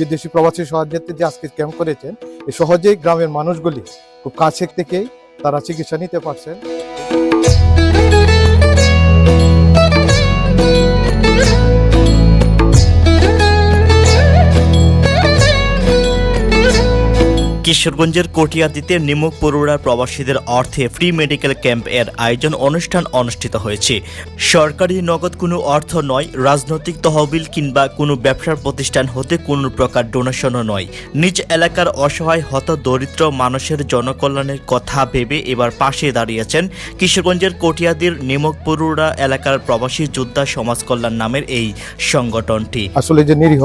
বিদেশি প্রবাসী সহায়তার্থে যে আজকে ক্যাম্প করেছেন, এই সহজেই গ্রামের মানুষগুলি খুব কাছে থেকেই তারা চিকিৎসা নিতে পারছেন। কিশোরগঞ্জের কটিয়াদিতে নিমুখ পড়ুয়ার প্রবাসীদের অর্থে ফ্রি মেডিকেল ক্যাম্প এর আয়োজন অনুষ্ঠান অনুষ্ঠিত হয়েছে। সরকারি নগদ কোনো অর্থ নয়, রাজনৈতিক তহবিল কিংবা কোনো ব্যবসার প্রতিষ্ঠান হতে কোনো প্রকার ডোনেশনও নয়। নিজ এলাকার অসহায় হত দরিদ্র মানুষের জনকল্যাণের কথা ভেবে এবার পাশে দাঁড়িয়েছেন কিশোরগঞ্জের কটিয়াদির নিমুখ পড়ুয়া এলাকার প্রবাসী যোদ্ধা সমাজ কল্যাণ নামের এই সংগঠনটি। আসলে যে নিরীহ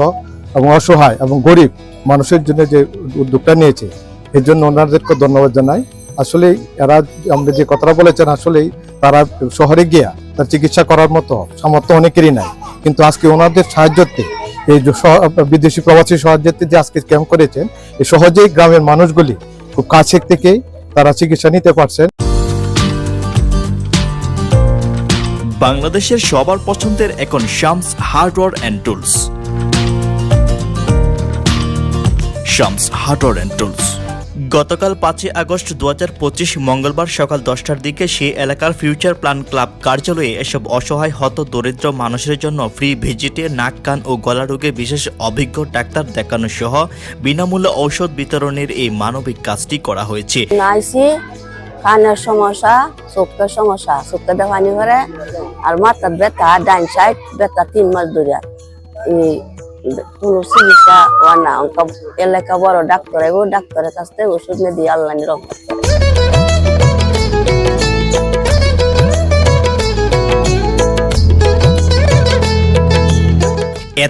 এবং অসহায় এবং গরিব মানুষের জন্য যে উদ্যোগটা নিয়েছে, এর জন্য ওনাদেরকে ধন্যবাদ জানাই। আসলেই এরা আমরা যে কথাটা বলেছেন, আসলেই তারা শহরে গিয়া তার চিকিৎসা করার মতো সামর্থ্য অনেকেরই নাই। কিন্তু আজকে ওনাদের সাহায্যতে, এই বিদেশি প্রবাসী সাহায্যতে যে আজকে ক্যাম্প করেছেন, এ সহজেই গ্রামের মানুষগুলি খুব কাছের থেকেই তারা চিকিৎসা নিতে পারছেন। বাংলাদেশের সবার পছন্দের এখন Shams hardware and tools. Shams hardware and tools. গতকাল পাঁচই আগস্ট দু হাজার পঁচিশ মঙ্গলবার সকাল দশটার দিকে সেই এলাকার ফিউচার প্ল্যান ক্লাব কার্যালয়ে এসব অসহায়, হত, দরিদ্র মানুষের জন্য ফ্রি ভিজিটে নাক, কান ও গলা রোগে বিশেষ অভিজ্ঞ ডাক্তার দেখানো সহ বিনামূল্যে ঔষধ বিতরণের এই মানবিক কাজটি করা হয়েছে। কানের সমস্যা, চোখের সমস্যা, চোখে দেখানি করে আর মাথার ব্যথা, ডাইন সাইড ব্যথা তিন মাস ধরে কোনো চিকিৎসা হয় না এলাকা বড় ডাক্তার, এগো ডাক্তারের কাছ থেকে ওষুধ নিয়ে দিয়ে আল্লাহ নিরক্ষা করে।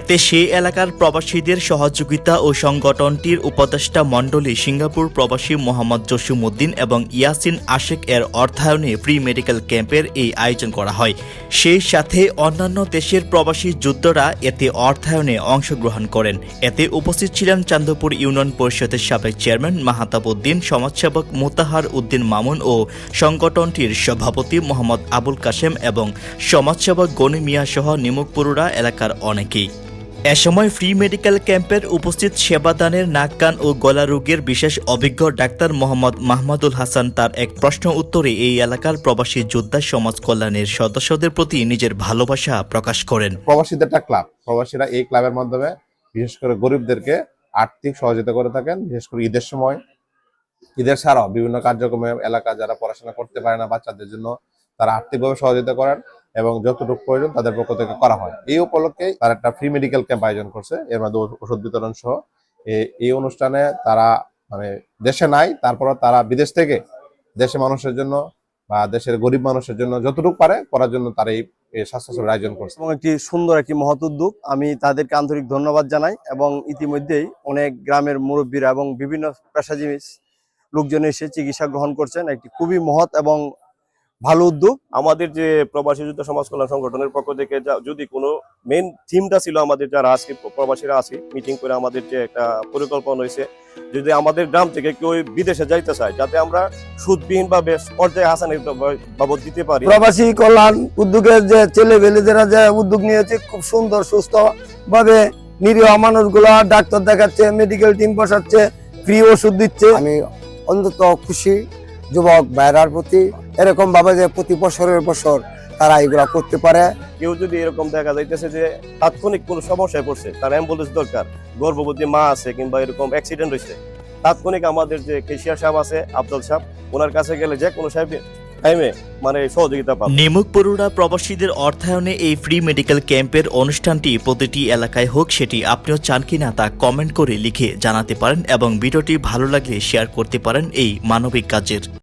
এতে সেই এলাকার প্রবাসীদের সহযোগিতা ও সংগঠনটির উপদেষ্টা মণ্ডলী সিঙ্গাপুর প্রবাসী মোহাম্মদ জসিমউদ্দিন এবং ইয়াসিন আশেক এর অর্থায়নে ফ্রি মেডিকেল ক্যাম্পের এই আয়োজন করা হয়। সেই সাথে অন্যান্য দেশের প্রবাসী যুদ্ধরা এতে অর্থায়নে অংশগ্রহণ করেন। এতে উপস্থিত ছিলেন চান্দপুর ইউনিয়ন পরিষদের সাবেক চেয়ারম্যান মাহাতাব উদ্দিন সমাজসেবক মোতাহার উদ্দিন মামুন ও সংগঠনটির সভাপতি মোহাম্মদ আবুল কাশেম এবং সমাজসেবক গনি মিয়া সহ এলাকার অনেকেই। এ সময় ফ্রি মেডিকেল ক্যাম্পের উপস্থিত সেবাদানের নাক, কান ও গলা রোগের বিশেষ অভিজ্ঞ ডাক্তার মোহাম্মদ মাহমুদুল হাসান তার এক প্রশ্ন উত্তরে এই এলাকার প্রবাসী যোদ্ধা সমাজ কল্যাণের সদস্যদের প্রতি নিজের ভালোবাসা প্রকাশ করেন। প্রবাসীদের একটা ক্লাব। প্রবাসীরা এই ক্লাবের মাধ্যমে বিশেষ করে গরিবদেরকে আর্থিক সহযোগিতা করে থাকেন, বিশেষ করে ঈদের সময়। ঈদের ছাড়াও বিভিন্ন কার্যক্রমে এলাকা যারা পড়াশোনা করতে পারে না বাচ্চাদের জন্য তারা আর্থিকভাবে সহযোগিতা করেন। এবং যতটুকু প্রয়োজন তাদের পক্ষ থেকে করা হয়। এই উপলক্ষে তারা একটা ফ্রি মেডিকেল ক্যাম্প আয়োজন করছে। এর মধ্যে ওষুধ বিতরণ সহ। এই অনুষ্ঠানে তারা মানে দেশে নাই তারপরে তারা বিদেশ থেকে দেশে মানুষের জন্য বা দেশের গরিব মানুষের জন্য যতটুকু পারে করার জন্য তারা এই স্বাস্থ্যসেবার আয়োজন করছে। এবং একটি সুন্দর একটি মহৎ উদ্যোগ। আমি তাদেরকে আন্তরিক ধন্যবাদ জানাই এবং ইতিমধ্যেই অনেক গ্রামের মুরব্বীরা এবং বিভিন্ন পেশাজীবী লোকজন এসে চিকিৎসা গ্রহণ করছেন। একটি খুবই মহৎ এবং ভালো উদ্যোগ। আমাদের যে প্রবাসী যুদ্ধ সমাজ কল্যাণ সংগঠনের পক্ষ থেকে যা- যদি কোনো মেন থিমটা ছিল আমাদের যারা আজকে প্রবাসীরা আছি মিটিং করে আমাদের যে একটা পরিকল্পনা হয়েছে যদি আমাদের গ্রাম থেকে কেউ বিদেশে যাইতে চায় যাতে আমরা সুদবিহীন ভাবে পর্যায়ে হাসানের বাবদ দিতে পারি। প্রবাসী কল্যাণ উদ্যোগের যে ছেলে যারা যে উদ্যোগ নিয়েছে খুব সুন্দর সুস্থ ভাবে নিরীহ মানুষগুলা ডাক্তার দেখাচ্ছে মেডিকেল টিম বসাচ্ছে ফ্রি ওষুধ দিচ্ছে। আমি অন্তত খুশি যুবক ভাইরার প্রতি এরকম ভাবে যে প্রতি বছরের বছর তারা এগুলা করতে পারে। কেউ যদি এরকম দেখা যাইতেছে যে তাৎক্ষণিক কোনো সমস্যায় পড়ছে তার অ্যাম্বুলেন্স দরকার গর্ভবতী মা আছে কিংবা এরকম অ্যাক্সিডেন্ট হয়েছে তাৎক্ষণিক আমাদের যে কেশিয়ার সাহেব আছে আব্দুল সাহেব ওনার কাছে গেলে যে কোনো সাহেব টাইমে মানে সহযোগিতা পাবে। নিমুখপুরুরা প্রবাসীদের অর্থায়নে এই ফ্রি মেডিকেল ক্যাম্পের অনুষ্ঠানটি প্রতিটি এলাকায় হোক সেটি আপনিও চান কিনা তা কমেন্ট করে লিখে জানাতে পারেন এবং ভিডিওটি ভালো লাগলে শেয়ার করতে পারেন এই মানবিক কাজের।